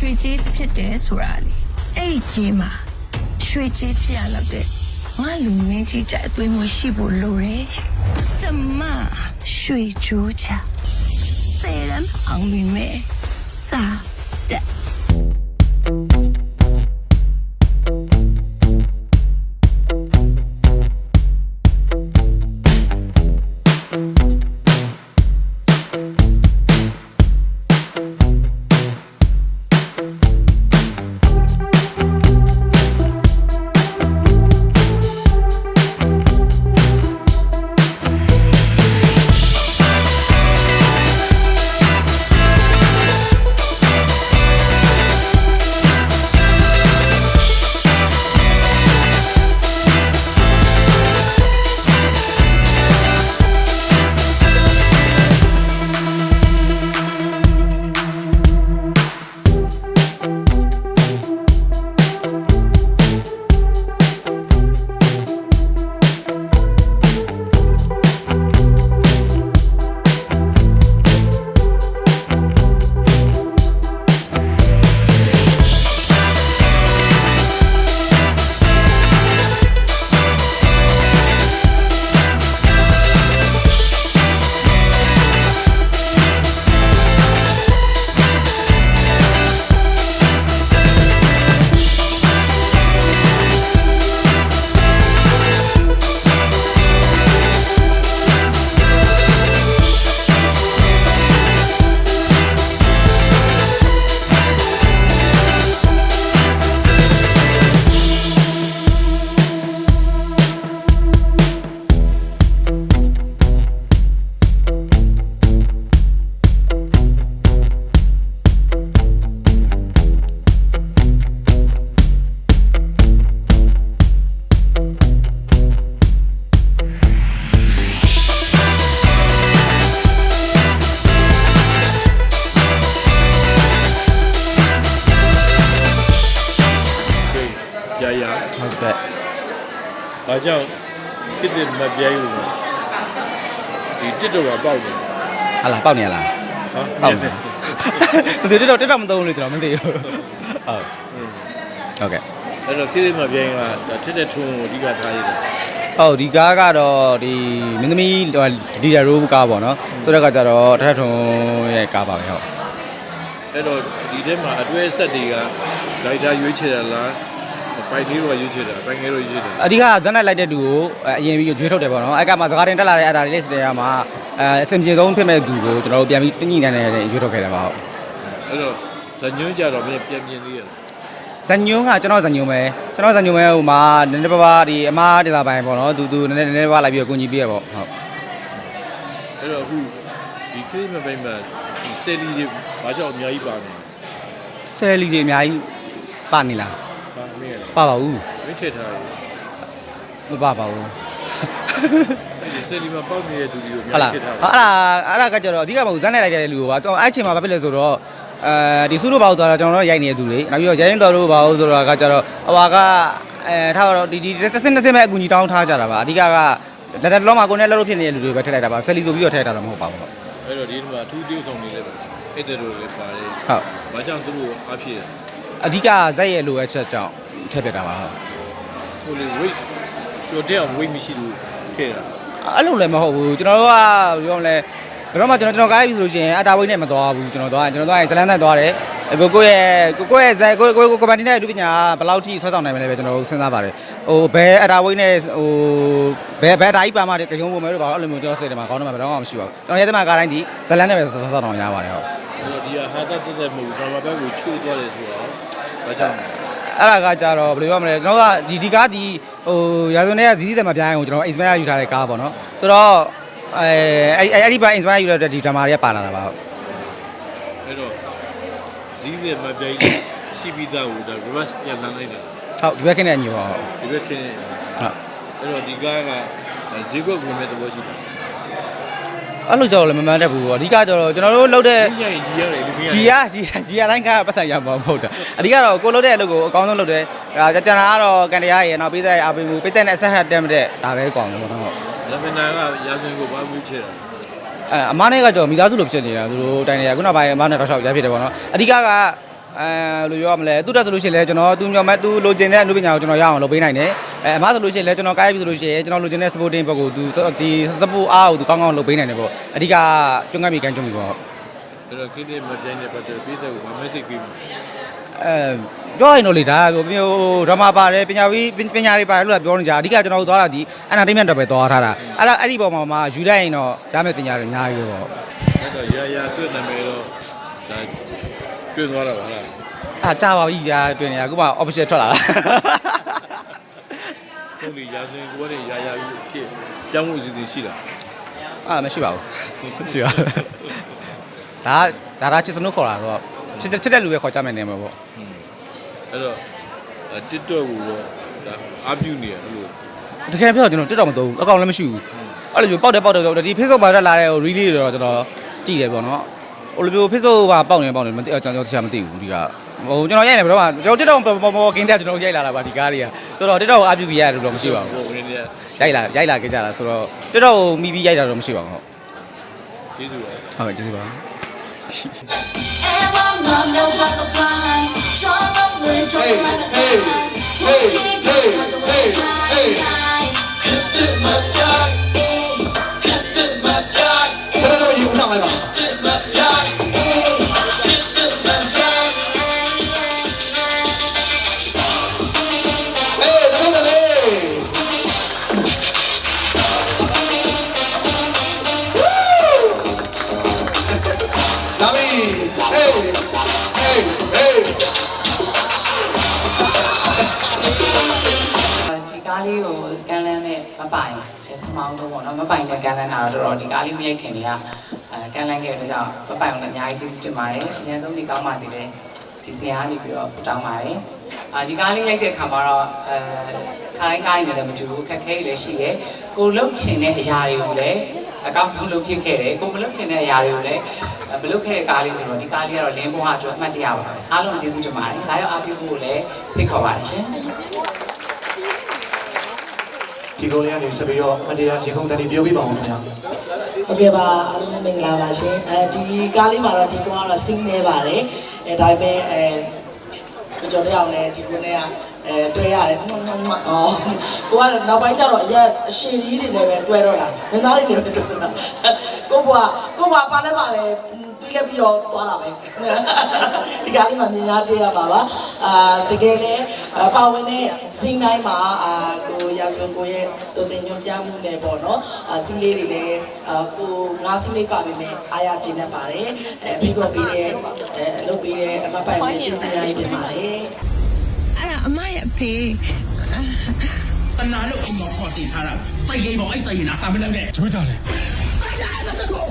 ရွှေကြေးဖြစ်တယ်ဆိုတာလေအဲ့ဒီကြေးမှာရွှေကြေးဖြစ်ရတော့တဲ့ငါလူမင်းကြီးကြအသွေးမရှိဖို့လိုတယ်ကျမရွှေကြိုးချသေရန်အောင်မိမဲစာတဲ့ ဟုတ်ကဲ့ဘာကြောင့်တစ်တစ်မပြဲဘူးဒီတစ်တော်ကပေါက်တယ်ဟာလားပေါက်နေရလားဟာပေါက်နေသူတက်တော့တက်တော့မသုံးလို့ကျွန်တော်မသိဘူးဟုတ်ဟုတ်ကဲ့အဲ့တော့တစ်တစ်မပြဲကတစ်တဲ့ထုံးကိုအဓိကထားရတယ် ဟုတ်ဒီကားကတော့ဒီမင်းသမီးဟိုဒီဒါရိုးကားပေါ့နော်ဆိုတော့ကကြတော့တထထုံရဲ့ကားပါပဲဟုတ် အဲ့တော့ဒီထဲမှာအတွဲဆက်တွေကဂိုက်တာရွေးချယ်တာလား ပိုင်လေးတော့ရွေးချယ်တာပိုင်ငယ်တော့ရွေးချယ်တာအဓိကဇက်နဲ့လိုက်တဲ့သူကိုအရင်ပြီးရွေးထုတ်တယ်ပေါ့နော်အဲ့ကမှစကားတင်တက်လာတဲ့အဲ့ဒါလေးစတဲ့ကမှာအဲအစင်ပြေဆုံးဖြစ်မဲ့သူကိုကျွန်တော်တို့ပြန်ပြီးတညှိနှိုင်းနေရွေးထုတ်ခဲ့တယ်ပါဟုတ်အဲ့တော့ဇညွန်းကြတော့မင်းပြန်ပြင်းသေးရလားဇညုံကကျွန်တော်ဇညုံပဲကျွန်တော်ဇညုံပဲဟိုမှာနည်းနည်းပါးပါးဒီအမားဒေတာပိုင်းပေါ့နော်သူသူနည်းနည်းနည်းပါးလိုက်ပြီးကိုညီပေးရပေါ့ဟုတ်အဲ့တော့အခုဒီခရစ်မပိမ့်မှာဒီဆယ်လီတွေဘာကြောင့်အများကြီးပါနေဆယ်လီတွေအများကြီးပါနေလားဘာမင်းရလဲ ပါပါဘူးမင်းထည့်ထားတယ်မပါပါဘူးဒီဆယ်လီမှာပေါက်နေတဲ့သူတွေကိုအဟုတ်များလားကြီးထည့်ထားတယ် အဲ့ဒါအဲ့ဒါကကျတော့အဓိကမဟုတ်ဇက်နဲ့လိုက်တဲ့လူကကျွန်တော်အဲ့ချိန်မှာဘာဖြစ်လဲဆိုတော့အဲဒီစုလို့ဘာလို့သွားတာကျွန်တော်တို့ရိုက်နေတဲ့သူလေနောက်ပြီးတော့ရိုင်းတော်တို့ဘာလို့ဆိုတော့ကကျတော့ဟိုဟာကအဲထားတော့ဒီဒီတစ်စင်းတစ်စင်းပဲအကူကြီးတောင်းထားကြတာပါအဓိကကလက်တက်လုံးမှာကိုယ်နဲ့လက်လို့ဖြစ်နေတဲ့လူတွေပဲထည့်လိုက်တာပါဆယ်လီဆိုပြီးတော့ထည့်ထားတာမဟုတ်ပါဘူးအဲ့တော့ဒီမှာအထူး tiêu ဆောင်နေလဲအဲ့တဲ့လိုလည်းပါတယ်ဟုတ်။ဘာကြောင့်သူတို့အားဖြစ်ရအဓိကဇက်ရဲ့လိုအပ်ချက်ကြောင့် ထည့်ပြတာပါဟုတ်။ဟိုလေ weight ကျော်တဲ့အောင် weight မရှိလို့ထည့်တာအဲ့လိုလည်းမဟုတ်ဘူးကျွန်တော်တို့ကပြောမလဲဘယ်တော့မှကျွန်တော်ကျွန်တော်ကားပြီဆိုလို့ရှိရင်အတာဝိတ်နဲ့မသွားဘူးကျွန်တော်သွားကျွန်တော်သွားရင်ဇလန်းနဲ့သွားတယ်ကိုကိုရဲ့ကိုကိုရဲ့ဇက်ကိုကိုကိုကပန်တီနဲ့လူပညာဘယ်လောက်ထိဆွဲဆောင်နိုင်မလဲပဲကျွန်တော်စဉ်းစားပါတယ်ဟိုဘယ်အတာဝိတ်နဲ့ဟိုဘယ်ဘယ်အတာကြီးပါမှတရုံးပုံမဲလို့ပါအဲ့လိုမျိုးကျွန်တော်စိတ်ထဲမှာခေါင်းထဲမှာဘယ်တော့မှမရှိပါဘူးကျွန်တော်ရဲတဲ့မှာကားတိုင်းဒီဇလန်းနဲ့ပဲဆွဲဆောင်ရပါတယ်ဟုတ်။အဲ့တော့ဒီဟာဟာတတ်တဲ့မဟုတ်ဘူး။ဘာမှဘက်ကိုချိုးသွားတယ်ဆိုတော့ဘာကြောင့် အဲ့ဒါကကြတော့ဘယ်လိုပြောမလဲကျွန်တော်ကဒီဒီကားဒီဟိုရာဇဝင်တွေကဇီးဇီးတယ်မပြိုင်းအောင်ကျွန်တော် inspire ယူထားတဲ့ကားပေါ့နော်ဆိုတော့အဲအဲ့အဲ့ဒီပါ inspire ယူရတဲ့ဒီ drama တွေကပါလာတာပါဟုတ်အဲ့တော့ဇီးရဲ့မပြိုင်ရှိပြီးသားကိုဒါ reverse ပြန်လှန်လိုက်တာဟုတ်ဒီဘက်ခင်းနဲ့ညီပါဟုတ်။ဒီဘက်ခင်းဟုတ်အဲ့တော့ဒီကားကဈေးကွက်ဝင်မဲ့သဘောရှိတာ အဲ့လိုကြောက်လည်းမမှန်တတ်ဘူးအဓိကကျတော့ကျွန်တော်တို့လုပ်တဲ့။ဒီရိုင်ကြီးရတယ်လူကြီးဂျီယာဂျီယာဂျီယာတိုင်းကပတ်သက်ရမှာမဟုတ်တာအဓိကတော့ကိုလုပ်တဲ့အလုပ်ကိုအကောင်းဆုံးလုပ်တယ်ဒါကျန်တာကတော့ကန်တရားရဲ့နောက်ပေးတဲ့အားပေးမှုပေးတဲ့အဆက်ဟတ်တက်မတဲ့ဒါပဲကောင်းတယ်ပေါ့နော်။ဒါပေမဲ့ကရာဇဝင်ကိုဘာမှမချဲတာအဲအမားနဲ့ကကြောမိသားစုလိုဖြစ်နေတာသူတို့တိုင်နေရခုနောက်ပိုင်းအမားနဲ့တော့ရှောက်ရဖြစ်တယ်ပေါ့နော်အဓိကကအဲအဲလိုပြောရမလဲသူတက်ဆိုလို့ရှိရင်လည်းကျွန်တော်သူမျော်မှတ်သူလိုချင်တဲ့အမှုပညာကိုကျွန်တော်ရအောင်လုပ်ပေးနိုင်တယ် အဲအမဆိုလို့ရှိရင်လည်းကျွန်တော်ကိုင်းပြီဆိုလို့ရှိရင်ကျွန်တော်လိုချင်တဲ့ supporting ဘက်ကိုသူဒီ support အားကိုသူကောင်းကောင်းလုပ်ပေးနိုင်တယ်ပေါ့အဓိကကျွမ်းကပ်မိကန်ကျွမ်းမိပေါ့အဲ့တော့ခိတဲ့မပြိုင်တဲ့ပတ်သက်ပြီးတဲ့ကိုမ message ပေးမှာအဲပြောရင်တော့လေဒါမျိုးဒရမာပါတယ်ပညာပြီးပညာတွေပါတယ်လို့ပြောနေကြအဓိကကျွန်တော်တို့သွားတာဒီ entertainment တော့ပဲသွားထားတာအဲ့ဒါအဲ့ဒီပုံမှာမှယူလိုက်ရင်တော့ရမယ့်ပညာတွေအများကြီးပဲပေါ့အဲ့တော့ရာရာဆွေနာမည်တော့ဒါကျွန်းသွားတာပါလားအာကြာပါပြီကြာတွင်နေရအခုမှ official ထွက်လာတာဟု တ်ပြီရာစင်ကိုကနေရာရာဖြစ်ပြောင်းမှုအစီအစဉ်ရှိတာအာမရှိပါဘူးမရှိပါဘူးဒါဒါဒါချစ်စနုခေါ်တာတော့ချစ်ချစ်တဲ့လူပဲခေါ်ကြမယ်နေမှာပေါ့အဲ့တော့ TikTok ကိုတော့ဒါအပြုနေရတယ်လို့တကယ်ပြောကျွန်တော်တက်တော့မသုံးဘူးအကောင့်လည်းမရှိဘူးအဲ့လိုမျိုးပေါက်တယ်ပေါက်တယ်ပေါက်တယ်ဒီ Facebook မှာတက်လာတဲ့ reel တွေတော့ကျွန်တော်ကြည့်တယ်ပေါ့နော် ဟိုလိုမျိုး Facebook မှာပေါက်နေပေါက်နေမသိကျွန်တော်တရားမသိဘူးဒီကဟိုကျွန်တော်ရိုက်နေဘယ်တော့မှကျွန်တော်တက်တော့ပေါ်ပေါ်ကင်းတဲ့ကျွန်တော်ရိုက်လာတာပါဒီကားတွေကဆိုတော့တက်တော့အပြုပြရတယ်လို့မရှိပါဘူးဟိုအနေနဲ့ရိုက်လာရိုက်လာကြကြတာဆိုတော့တက်တော့မိပြီးရိုက်တာတော့မရှိပါဘူးကျေးဇူးပါဟုတ်ကဲ့ကျေးဇူးပါ这 ဒီကားလေးကိုကန်လန်းနဲ့မပိုင်ပထမအောင်တော့ပေါ့နော်မပိုင်နဲ့ကန်လန်းတာတော့တော်တော်ဒီကားလေးမရိုက်ခင်တွေကအဲကန်လန်းခဲ့တဲ့အတွက်ကြောင့်မပိုင်အောင်လည်းအများကြီးကျေးဇူးတင်ပါတယ်အများဆုံးဒီကောင်းပါစေတဲ့ဒီစရာကနေပြီးတော့ဆုတောင်းပါတယ်အာဒီကားလေးရိုက်တဲ့အခါမှာတော့အဲခါတိုင်းကားနေလည်းမတူဘူးခက်ခဲလည်းရှိတယ်ကိုလှုပ်ချင်တဲ့အရာတွေကိုလည်းအကောင့်ဆုံးလုပ်ဖြစ်ခဲ့တယ်ကိုမလှုပ်ချင်တဲ့အရာတွေကိုလည်း မလုပ်ခဲ့တဲ့ကားလေးဆိုတော့ဒီကားလေးကတော့လင်းဘဝအတွက်အမှတ်တရပါအားလုံးကျေးဇူးတင်ပါတယ်ဒါရောက်အားပေးဖို့လည်းဖိတ်ခေါ်ပါတယ်ရှင်ဒီကုန်းလေးကနေဆက်ပြီးတော့မတရားဒီကုန်းတန်ပြောပြပါအောင်ခင်ဗျာဟုတ်ကဲ့ပါအားလုံးမင်္ဂလာပါရှင်အဲဒီကားလေးမှာတော့ဒီကောင်ကတော့ sing နေပါတယ်အဲဒါပေမဲ့အဲကိုကျော်တို့အောင်လည်းဒီကုန်းနဲ့က အဲတွေ့ရတယ်မမမအော်ကိုကတော့နောက်ပိုင်းကျတော့အရက်အရှင်ကြီးတွေလည်းပဲတွေ့တော့တာမင်းသားတွေလည်းတွေ့တော့တာကိုဘွားကိုဘွားပါလဲပါလဲပြီးလည်းပြီးတော့သွားတာပဲဒီကားလေးမှာမြင်ရတွေ့ရပါပါအာတကယ်လည်းပါဝင်တဲ့ sing တိုင်းမှာအာကိုရာဇဝင်ကိုရဲ့တုံတင်ညွှန်ပြမှုနဲ့ပေါ့နော်အာစီးလေးတွေလည်းအာကိုငါးစီးလေးပါပေမဲ့အားရကျင်းတတ်ပါတယ်အဲပြီးတော့ပြီးတဲ့အဲလုပ်ပြီးတဲ့အမပိုင်နဲ့ကျေးဇူးများကြီးတင်ပါတယ် အဲ့ဒါအမရဲ့အဖေတနာလို့အိမ်တော်ခေါ်တင်ထားတာတိုက်လေးပေါ့အဲ့တိုက်ရင်နာစာမလုပ်နဲ့ကျိုးကြလေတိုက်လိုက်မစကော